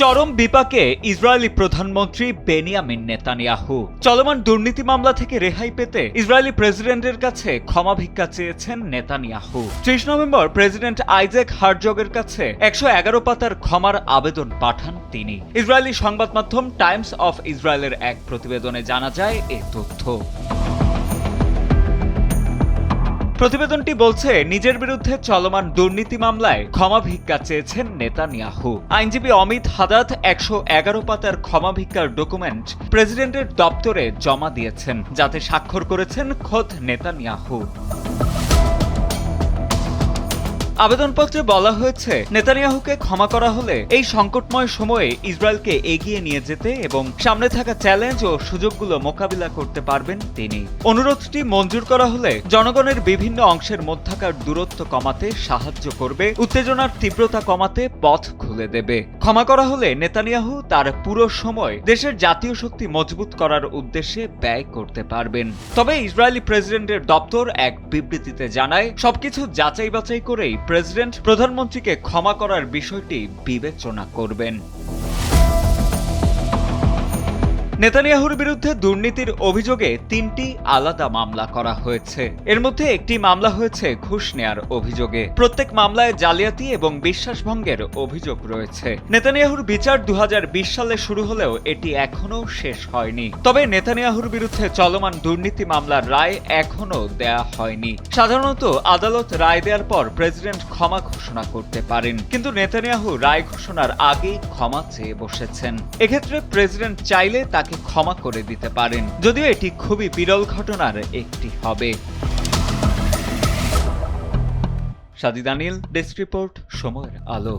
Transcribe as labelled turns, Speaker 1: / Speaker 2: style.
Speaker 1: চরম বিপাকে ইসরায়েলি প্রধানমন্ত্রী বেনিয়ামিন নেতানিয়াহু চলমান দুর্নীতি মামলা থেকে রেহাই পেতে ইসরায়েলি প্রেসিডেন্টের কাছে ক্ষমা ভিক্ষা চেয়েছেন নেতানিয়াহু ত্রিশ নভেম্বর প্রেসিডেন্ট আইজেক হার্জগের কাছে একশো এগারো পাতার ক্ষমার আবেদন পাঠান তিনি ইসরায়েলি সংবাদ মাধ্যম টাইমস অফ ইসরায়েলের এক প্রতিবেদনে জানা যায় এ তথ্য প্রতিবেদনটি বলছে নিজের বিরুদ্ধে চলমান দুর্নীতি মামলায় ক্ষমা ভিক্ষা চেয়েছেন নেতানিয়াহু আইনজীবী অমিত হাদাত একশো এগারো পাতার ক্ষমা ভিক্ষার ডকুমেন্ট প্রেসিডেন্টের দপ্তরে জমা দিয়েছেন যাতে স্বাক্ষর করেছেন খোদ নেতানিয়াহু আবেদনপত্রে বলা হয়েছে নেতানিয়াহুকে ক্ষমা করা হলে এই সংকটময় সময়ে ইসরায়েলকে এগিয়ে নিয়ে যেতে এবং সামনে থাকা চ্যালেঞ্জ ও সুযোগগুলো মোকাবিলা করতে পারবেন তিনি অনুরোধটি মঞ্জুর করা হলে জনগণের বিভিন্ন অংশের মধ্যাকার দূরত্ব কমাতে সাহায্য করবে উত্তেজনার তীব্রতা কমাতে পথ খুলে দেবে ক্ষমা করা হলে নেতানিয়াহু তার পুরো সময় দেশের জাতীয় শক্তি মজবুত করার উদ্দেশ্যে ব্যয় করতে পারবেন তবে ইসরায়েলি প্রেসিডেন্টের দপ্তর এক বিবৃতিতে জানায় সবকিছু যাচাই বাছাই করেই প্রেসিডেন্ট প্রধানমন্ত্রীকে ক্ষমা করার বিষয়টি বিবেচনা করবেন নেতানিয়াহুর বিরুদ্ধে দুর্নীতির অভিযোগে তিনটি আলাদা মামলা করা হয়েছে এর মধ্যে একটি মামলা হয়েছে ঘুষ নেয়ার অভিযোগে প্রত্যেক মামলায় জালিয়াতি এবং বিশ্বাসভঙ্গের অভিযোগ রয়েছে নেতানিয়াহুর বিচার দু সালে শুরু হলেও এটি এখনও শেষ হয়নি তবে নেতানিয়াহুর বিরুদ্ধে চলমান দুর্নীতি মামলার রায় এখনও দেয়া হয়নি সাধারণত আদালত রায় দেওয়ার পর প্রেসিডেন্ট ক্ষমা ঘোষণা করতে পারেন কিন্তু নেতানিয়াহু রায় ঘোষণার আগেই ক্ষমা চেয়ে বসেছেন এক্ষেত্রে প্রেসিডেন্ট চাইলে তাকে তাকে ক্ষমা করে দিতে পারেন যদিও এটি খুবই বিরল ঘটনার একটি হবে
Speaker 2: আনিল ডেস্ক রিপোর্ট সময়ের আলো